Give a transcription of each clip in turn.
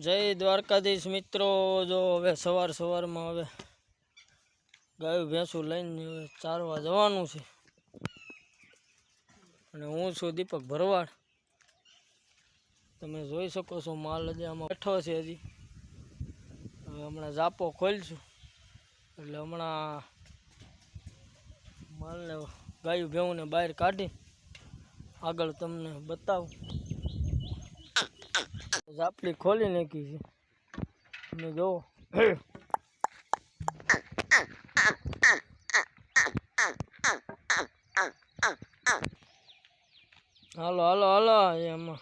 જય દ્વારકાધીશ મિત્રો. જો હવે સવાર સવારમાં હવે ગાયું ભેંસું લઈને હવે ચારવા જવાનું છે. અને હું છું દીપક ભરવાડ. તમે જોઈ શકો છો માલ હજી આમાં બેઠો છે હજી. હવે હમણાં જાપો ખોલશું. એટલે હમણાં માલને ગાયું ભેંને બહાર કાઢી આગળ તમને બતાવું. જાપલી ખોલી નાખી છે. અને જો હાલો હાલો હાલો, એમાં.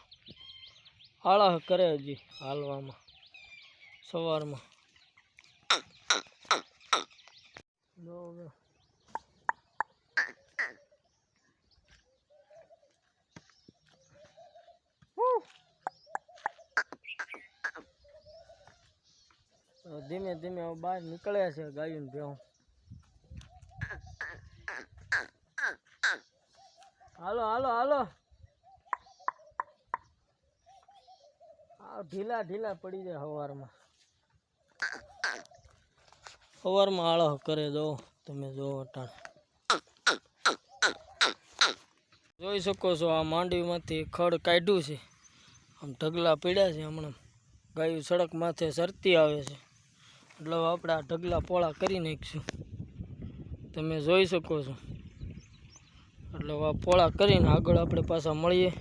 આળા કરે હજી હાલવામાં, સવારમાં. ધીમે ધીમે બહાર નીકળ્યા છે ગાયું ભેહું. હાલો હાલો હાલો. ઢીલા ઢીલા પડી જાય સવારમાં સવારમાં આળો કરે જો, તમે જો અટાણ. જોઈ શકો છો, આ માંડવીમાંથી ખડ કાઢ્યું છે. આમ ઢગલા પીડ્યા છે હમણાં. ગાયું સડક માથે સરતી આવે છે. એટલે આપણે આ ઢગલા પોળા કરી નાખીશું. તમે જોઈ શકો છો. એટલે આ પોળા કરીને આગળ આપણે પાછા મળીએ.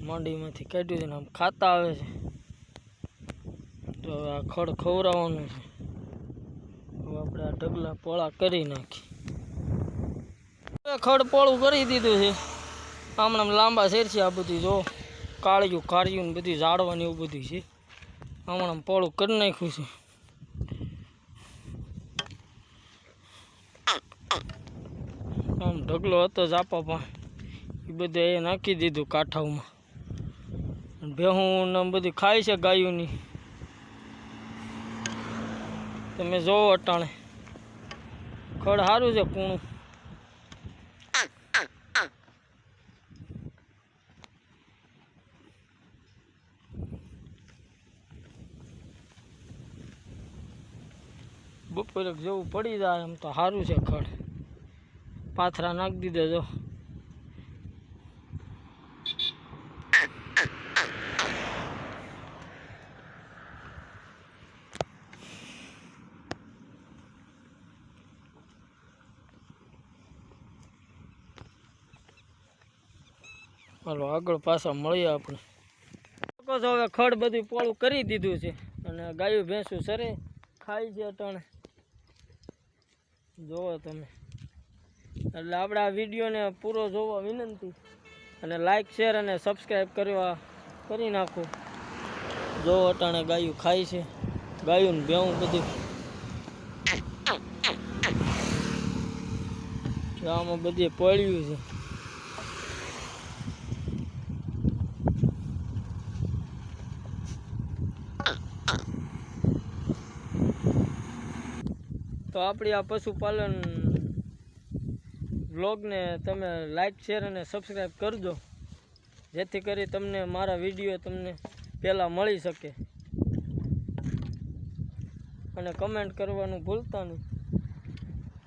માંડીમાંથી કાઢ્યું છે ને આમ ખાતા આવે છે. તો હવે આ ખડ ખવડાવવાનું છે. આપણે આ ઢગલા પોળા કરી નાખી ખડ પોળું કરી દીધું છે. આમણામ લાંબા શેર છે આ બધું જો કાળિયું કાળિયું ને બધી ઝાડવાની એવું બધું છે. હમણાં પોળું કરી નાખ્યું છે. આમ ઢગલો હતો જાપા પણ એ બધું એ નાખી દીધું કાંઠાઓમાં. ભેહું ને બધું ખાય છે ગાયોની. તમે જોવો અટાણે. ખડ સારું છે કૂણું બપોરે જેવું પડી જાય એમ તો સારું છે ખડ. પાથરા નાખી દીધે જો. આગળ પાછા મળીએ આપણે. લોકો છો હવે ખડ બધું પોળું કરી દીધું છે. અને ગાયું, ભેંસું સરે ખાય છે અટાણે. જોવો તમે. એટલે આપણે આ વિડીયોને પૂરો જોવા વિનંતી. અને લાઈક શેર અને સબસ્ક્રાઈબ કરવા કરી નાખો. જો અટાણે ગાયું ખાય છે. ગાયું ને ભેવું બધું. આમાં બધી પડ્યું છે. તો આપણી આ પશુપાલન વ્લોગને તમે લાઈક, શેર અને સબસ્ક્રાઈબ કરજો. જેથી કરી તમને મારા વીડિયો તમને પહેલાં મળી શકે. અને કમેન્ટ કરવાનું ભૂલતા નહીં.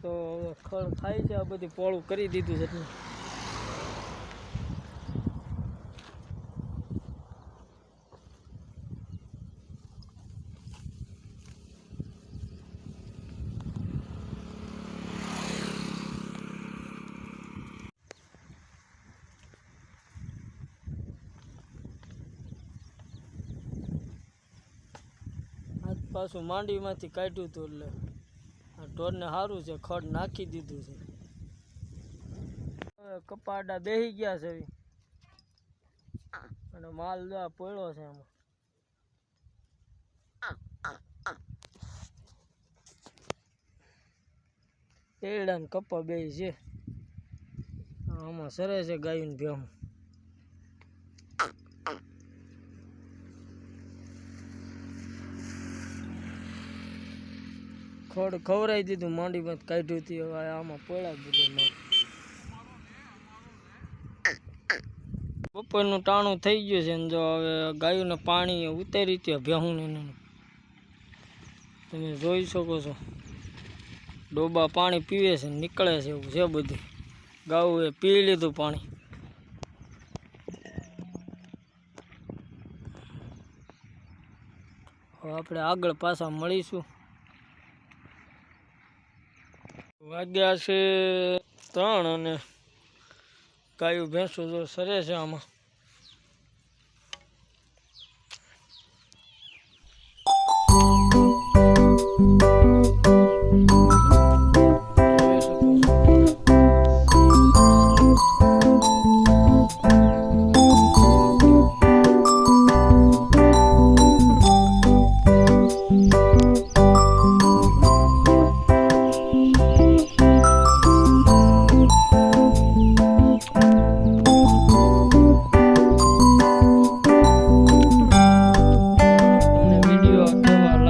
તો હવે ખડ ખાય છે, આ બધું પોળું કરી દીધું છે. પાછું માંડવીમાંથી કાઢ્યું હતું એટલે આ ઢોરને સારું છે, ખડ નાખી દીધું છે. કપાડા બેસી ગયા છે. અને માલ જો પડ્યો છે એમાં. એરડા ને કપા બે છે. આમાં સરે છે ગાયું ભેહું. ખડ ખવડાવી દીધું માંડીમાં કાઢ્યું હતી હવે આમાં પડ્યા બધું બપોરનું ટાણું થઈ ગયું છે ને જો હવે ગાયોને પાણી ઉતારી ત્યાં ભેહું ને તમે જોઈ શકો છો. ડોબા પાણી પીવે છે નીકળે છે એવું છે બધું. ગાઉ એ પી લીધું પાણી. હવે આપણે આગળ પાછા મળીશું. વાગ્યા છે ત્રણ અને ગાયું ભેંસો જો સરે છે આમાં.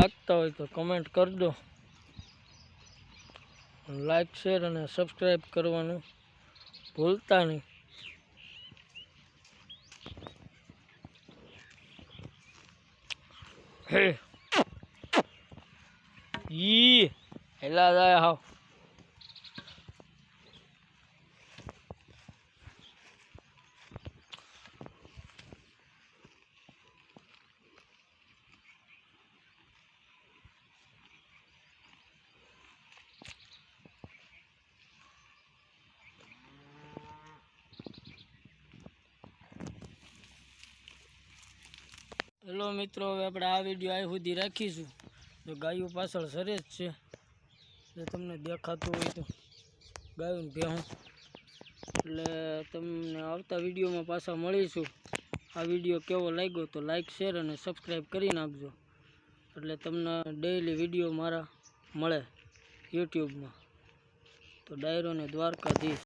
લાગતા હોય તો કમેન્ટ કરજો લાઈક શેર અને સબસ્ક્રાઈબ કરવાનું ભૂલતા નહીં. ઈ હેલા જાય હાવ. હેલો મિત્રો, હવે આપણે આ વીડિયો અહીં સુધી રાખીશું. તો ગાયો પાછળ સરે જ છે. એ તમને દેખાતું હોય તો ગાયું ભેહું. એટલે તમને આવતા વિડીયોમાં પાછા મળીશું. આ વીડિયો કેવો લાગ્યો તો લાઈક, શેર અને સબસ્ક્રાઈબ કરી નાખજો. એટલે તમને ડેઈલી વીડિયો મારા મળે યુટ્યુબમાં. તો ડાયરો ને દ્વારકાધીશ.